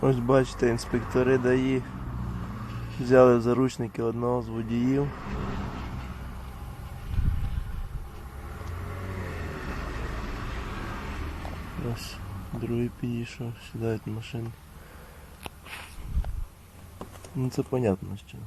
Ось бачите, інспектори ДАІ взяли заручники одного з водіїв. Ось другий підійшов, сідають в машину. Ну це понятно що.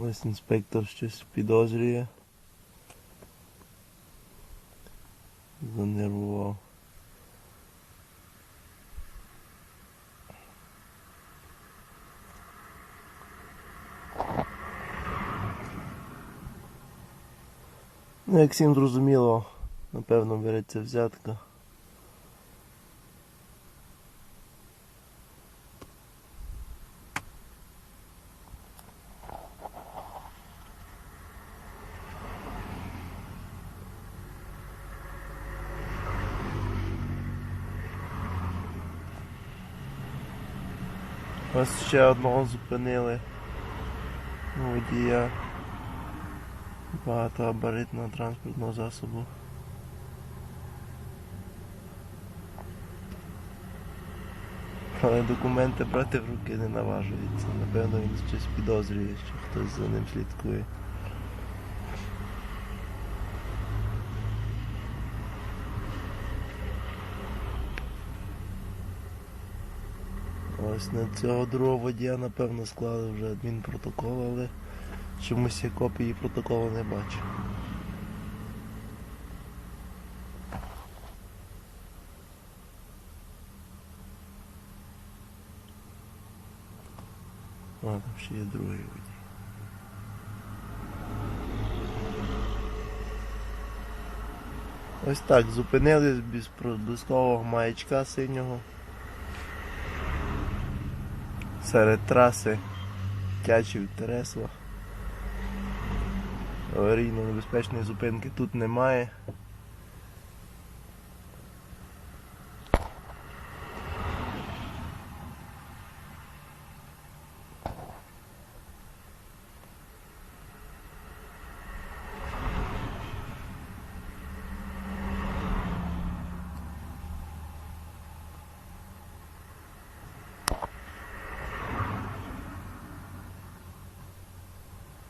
Ось інспектор щось підозрює. Занервував. Ну, як всім зрозуміло, напевно береться взятка. Ось ще одного зупинили водія багатоабаритного транспортного засобу. Але документи брати в руки не наважується. Напевно він щось підозрює, що хтось за ним слідкує. Ось на цього другого водія, напевно, склали вже адмінпротокол, але чомусь я копії протоколу не бачу. А, там ще є другий водій. Ось так, зупинились без проблискового маячка синього. Серед траси Тячів Тересла. Аварійно-небезпечної зупинки тут немає.